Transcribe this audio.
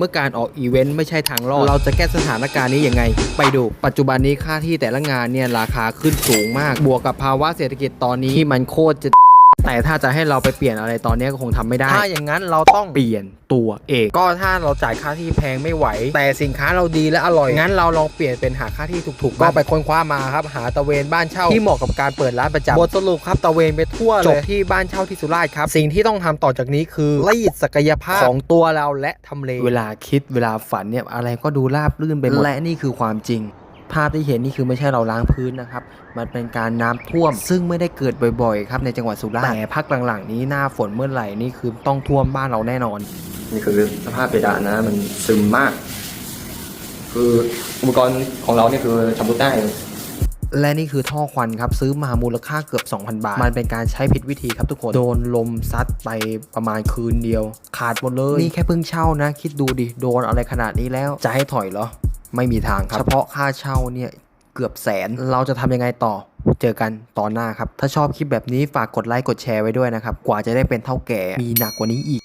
เมื่อการออกอีเวนต์ไม่ใช่ทางรอด เราจะแก้สถานการณ์นี้ยังไง ไปดู ปัจจุบันนี้ค่าที่แต่ละงานเนี่ยราคาขึ้นสูงมาก บวกกับภาวะเศรษฐกิจตอนนี้ที่มันโคตรจะ แต่ถ้าจะให้เราไปเปลี่ยนอะไรตอนนี้ก็คงทำไม่ได้ ถ้าอย่างนั้นเราต้องเปลี่ยนตัวเอง ก็ถ้าเราจ่ายค่าที่แพงไม่ไหว แต่สินค้าเราดีและอร่อย งั้นเราลองเปลี่ยนเป็นหาค่าที่ถูกๆ ก็ไปค้นคว้ามาครับ หาตะเวนบ้านเช่าที่เหมาะกับการเปิดร้านประจำบทสรุปครับตะเวนไปทั่วเลยจบที่บ้านเช่าที่สุราษฎร์ครับ สิ่งที่ต้องทำต่อจากนี้คือรีดศักยภาพของตัวเราและทำเล เวลาคิดเวลาฝันเนี่ยอะไรก็ดูราบรื่นไปหมด และนี่คือความจริง ภาพที่เห็นนี่คือไม่ใช่เราล้างพื้นนะครับ มันเป็นการน้ำท่วม ซึ่งไม่ได้เกิดบ่อยๆ ครับในจังหวัดสุราษฎร์แต่พักหลังๆ นี้หน้าฝนเมื่อไหร่นี่คือต้องท่วมบ้านเราแน่นอน นี่คือสภาพเพดานนะ มันซึมมาก คืออุปกรณ์ของเราเนี่ยคือชำรุดได้และนี่คือท่อควันครับ ซื้อมามูลค่าเกือบ 2,000 บาท มันเป็นการใช้ผิดวิธีครับทุกคน โดนลมซัดไปประมาณคืนเดียว ขาดหมดเลย นี่แค่เพิ่งเช่านะ คิดดูดิ โดนอะไรขนาดนี้แล้ว จะให้ถอยเหรอ ไม่มีทางครับ เฉพาะค่าเช่าเนี่ยเกือบแสน เราจะทำยังไงต่อ เจอกันตอนหน้าครับ ถ้าชอบคลิปแบบนี้ฝากกดไลค์กดแชร์ไว้ด้วยนะครับ กว่าจะได้เป็นเท่าแก่ มีหนักกว่านี้อีก